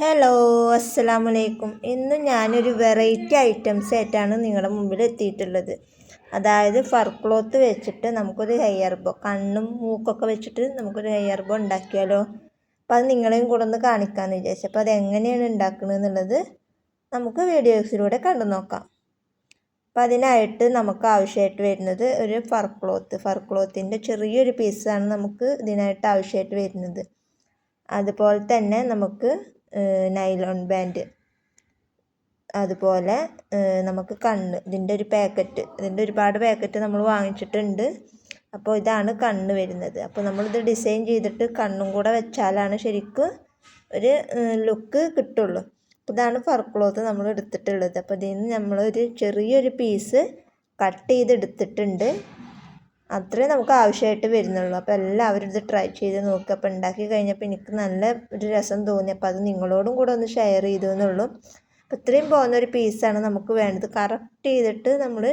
Hello അസ്സലാമു അലൈക്കും ഇന്ന് ഞാനൊരു വെറൈറ്റി ഐറ്റംസ് ആയിട്ടാണ് നിങ്ങളുടെ മുമ്പിൽ എത്തിയിട്ടുള്ളത്. അതായത് ഫർ ക്ലോത്ത് വെച്ചിട്ട് നമുക്കൊരു ഹെയർ ബോ കണ്ണും മൂക്കൊക്കെ വെച്ചിട്ട് നമുക്കൊരു ഹെയർ ബോ ഉണ്ടാക്കിയാലോ? അപ്പോൾ അത് നിങ്ങളെയും കൂടെ ഒന്ന് കാണിക്കാമെന്ന് വിചാരിച്ചു. അപ്പോൾ അതെങ്ങനെയാണ് ഉണ്ടാക്കുന്നത് എന്നുള്ളത് നമുക്ക് വീഡിയോസിലൂടെ കണ്ടു നോക്കാം. അപ്പോൾ അതിനായിട്ട് നമുക്ക് ആവശ്യമായിട്ട് വരുന്നത് ഒരു ഫർ ക്ലോത്ത് ഫർ ക്ലോത്തിന്റെ ചെറിയൊരു പീസാണ് നമുക്ക് ഇതിനായിട്ട് ആവശ്യമായിട്ട് വരുന്നത്. അതുപോലെ തന്നെ നമുക്ക് നൈലോൺ ബാൻഡ് അതുപോലെ നമുക്ക് കണ്ണ് ഇതിന്റെ ഒരു പാക്കറ്റ് ഇതിന്റെ ഒരുപാട് പാക്കറ്റ് നമ്മൾ വാങ്ങിച്ചിട്ടുണ്ട്. അപ്പോൾ ഇതാണ് കണ്ണ് വരുന്നത്. അപ്പോൾ നമ്മളിത് ഡിസൈൻ ചെയ്തിട്ട് കണ്ണും കൂടെ വെച്ചാലാണ് ശരിക്കും ഒരു ലുക്ക് കിട്ടുള്ളൂ. ഇതാണ് ഫർ ക്ലോത്ത് നമ്മൾ എടുത്തിട്ടുള്ളത്. അപ്പോൾ ഇതിൽ നിന്ന് നമ്മളൊരു ചെറിയൊരു പീസ് കട്ട് ചെയ്ത് അത്രേ നമുക്ക് ആവശ്യമായിട്ട് വരുന്നുള്ളൂ. അപ്പോൾ എല്ലാവരും ഇത് ട്രൈ ചെയ്ത് നോക്കുക അപ്പോൾ ഉണ്ടാക്കി കഴിഞ്ഞപ്പോൾ എനിക്ക് നല്ല ഒരു രസം തോന്നി. അപ്പോൾ അത് നിങ്ങളോടും കൂടെ ഒന്ന് ഷെയർ ചെയ്തു എന്നുള്ളൂ. അപ്പോൾ ഇത്രയും പോകുന്ന ഒരു പീസാണ് നമുക്ക് വേണ്ടത്. കറക്റ്റ് ചെയ്തിട്ട് നമ്മൾ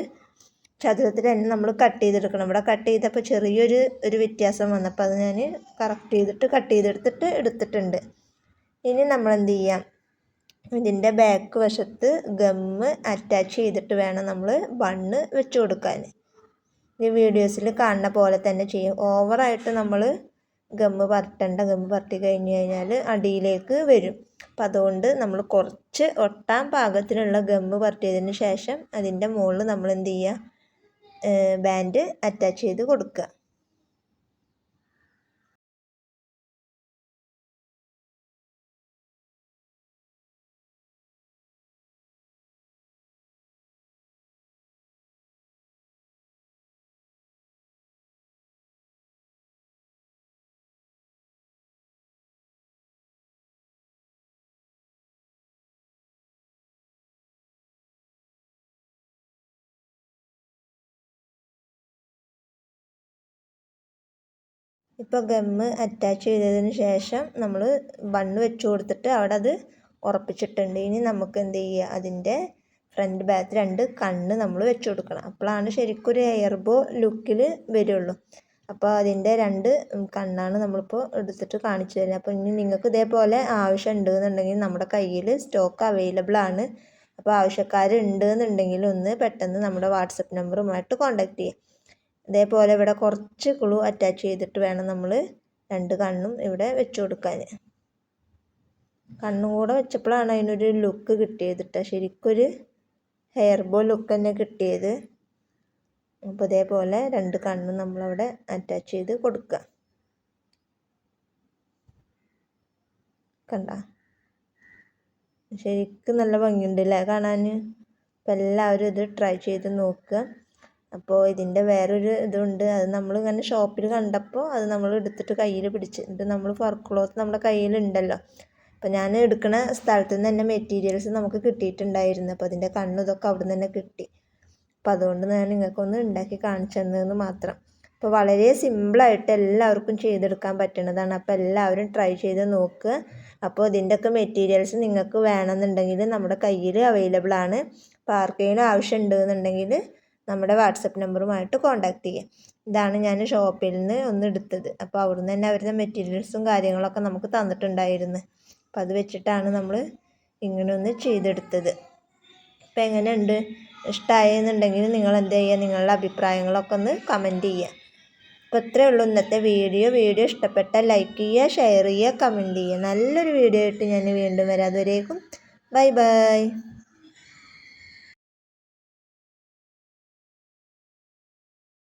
ചതുരത്തിൽ തന്നെ നമ്മൾ കട്ട് ചെയ്തെടുക്കണം. ഇവിടെ കട്ട് ചെയ്തപ്പോൾ ചെറിയൊരു ഒരു വ്യത്യാസം വന്നപ്പോൾ അത് ഞാൻ കറക്റ്റ് ചെയ്തിട്ട് കട്ട് ചെയ്തെടുത്തിട്ട് എടുത്തിട്ടുണ്ട്. ഇനി നമ്മൾ എന്ത് ചെയ്യാം? ഇതിന്റെ ബാക്ക് വശത്ത് ഗമ്മ് അറ്റാച്ച് ചെയ്തിട്ട് വേണം നമ്മൾ ബണ്ണ് വെച്ച് കൊടുക്കാൻ. ഈ വീഡിയോസിൽ കാണുന്ന പോലെ തന്നെ ചെയ്യും. ഓവറായിട്ട് നമ്മൾ ഗമ്മ് പരട്ടേണ്ട ഗമ്മ് പരട്ടി കഴിഞ്ഞ് കഴിഞ്ഞാൽ അടിയിലേക്ക് വരും. അപ്പം അതുകൊണ്ട് നമ്മൾ കുറച്ച് ഒട്ടാൻ പാകത്തിനുള്ള ഗമ്മ് പരട്ടിയതിന് ശേഷം അതിന്റെ മുകളിൽ നമ്മൾ എന്ത് ചെയ്യുക? ബാൻഡ് അറ്റാച്ച് ചെയ്ത് കൊടുക്കുക. ഇപ്പോൾ ഗമ്മ് അറ്റാച്ച് ചെയ്തതിന് ശേഷം നമ്മൾ ബണ്ണ് വെച്ച് കൊടുത്തിട്ട് അവിടെ അത് ഉറപ്പിച്ചിട്ടുണ്ട്. ഇനി നമുക്ക് എന്ത് ചെയ്യുക? അതിന്റെ ഫ്രണ്ട് ബാക്ക് രണ്ട് കണ്ണ് നമ്മൾ വെച്ച് കൊടുക്കണം. അപ്പോഴാണ് ശരിക്കും ഒരു എയർ ബോ ലുക്കിൽ വരുള്ളൂ. അപ്പോൾ അതിന്റെ രണ്ട് കണ്ണാണ് നമ്മളിപ്പോൾ എടുത്തിട്ട് കാണിച്ചു തരുന്നത്. അപ്പോൾ ഇനി നിങ്ങൾക്ക് ഇതേപോലെ ആവശ്യം ഉണ്ട് എന്നുണ്ടെങ്കിൽ നമ്മുടെ കയ്യിൽ സ്റ്റോക്ക് അവൈലബിൾ ആണ്. അപ്പോൾ ആവശ്യക്കാരുണ്ട് എന്നുണ്ടെങ്കിൽ ഒന്ന് പെട്ടെന്ന് നമ്മുടെ വാട്സപ്പ് നമ്പറുമായിട്ട് കോൺടാക്റ്റ് ചെയ്യുക ഇതേപോലെ ഇവിടെ കുറച്ച് ഗ്ലൂ അറ്റാച്ച് ചെയ്തിട്ട് വേണം നമ്മൾ രണ്ട് കണ്ണും ഇവിടെ വെച്ച് കൊടുക്കാൻ കണ്ണും കൂടെ വെച്ചപ്പോഴാണ് അതിനൊരു ലുക്ക് കിട്ടിയത് കേട്ടോ ശരിക്കൊരു ഹെയർ ബോ ലുക്ക് തന്നെ കിട്ടിയത്. അപ്പോൾ ഇതേപോലെ രണ്ട് കണ്ണും നമ്മളവിടെ അറ്റാച്ച് ചെയ്ത് കൊടുക്കുക കണ്ട? ശരിക്കും നല്ല ഭംഗിയുണ്ട് അല്ലേ കാണാൻ അപ്പോൾ എല്ലാവരും ഇത് ട്രൈ ചെയ്ത് നോക്കുക അപ്പോൾ ഇതിന്റെ വേറൊരു ഇതുണ്ട്. അത് നമ്മൾ ഇങ്ങനെ ഷോപ്പിൽ കണ്ടപ്പോൾ അത് നമ്മൾ എടുത്തിട്ട് കയ്യിൽ പിടിച്ച്. ഇത് നമ്മൾ വർക്ക് ക്ലോത്ത് നമ്മുടെ കയ്യിലുണ്ടല്ലോ. അപ്പോൾ ഞാൻ എടുക്കുന്ന സ്ഥലത്ത് നിന്ന് തന്നെ മെറ്റീരിയൽസ് നമുക്ക് കിട്ടിയിട്ടുണ്ടായിരുന്നു. അപ്പോൾ അതിന്റെ കണ്ണും ഇതൊക്കെ അവിടെ നിന്ന് തന്നെ കിട്ടി. അപ്പോൾ അതുകൊണ്ട് ഞാൻ നിങ്ങൾക്കൊന്ന് ഉണ്ടാക്കി കാണിച്ചു തന്നതെന്ന് മാത്രം. അപ്പോൾ വളരെ സിമ്പിളായിട്ട് എല്ലാവർക്കും ചെയ്തെടുക്കാൻ പറ്റുന്നതാണ് അപ്പോൾ എല്ലാവരും ട്രൈ ചെയ്ത് നോക്കുക അപ്പോൾ ഇതിന്റെയൊക്കെ മെറ്റീരിയൽസ് നിങ്ങൾക്ക് വേണമെന്നുണ്ടെങ്കിൽ നമ്മുടെ കയ്യിൽ അവൈലബിൾ ആണ്. അപ്പോൾ ആർക്കെങ്കിലും ആവശ്യം ഉണ്ടെന്നുണ്ടെങ്കിൽ നമ്മുടെ വാട്സപ്പ് നമ്പറുമായിട്ട് കോൺടാക്റ്റ് ചെയ്യാം. ഇതാണ് ഞാൻ ഷോപ്പിൽ നിന്ന് ഒന്ന് എടുത്തത്. അപ്പോൾ അവിടുന്ന് തന്നെ അവരുടെ മെറ്റീരിയൽസും കാര്യങ്ങളൊക്കെ നമുക്ക് തന്നിട്ടുണ്ടായിരുന്നു. അപ്പോൾ അത് വെച്ചിട്ടാണ് നമ്മൾ ഇങ്ങനെ ഒന്ന് ചെയ്തെടുത്തത്. അപ്പോൾ എങ്ങനെയുണ്ട്? ഇഷ്ടമായെന്നുണ്ടെങ്കിൽ നിങ്ങൾ എന്ത് ചെയ്യുക? നിങ്ങളുടെ അഭിപ്രായങ്ങളൊക്കെ ഒന്ന് കമന്റ് ചെയ്യുക. അപ്പോൾ ഇത്രയേ ഉള്ളൂ ഇന്നത്തെ വീഡിയോ വീഡിയോ ഇഷ്ടപ്പെട്ട ലൈക്ക് ചെയ്യുക ഷെയർ ചെയ്യുക കമന്റ് ചെയ്യുക. നല്ലൊരു വീഡിയോ ആയിട്ട് ഞാൻ വീണ്ടും വരാം. അതുവരേക്കും ബൈ ബൈ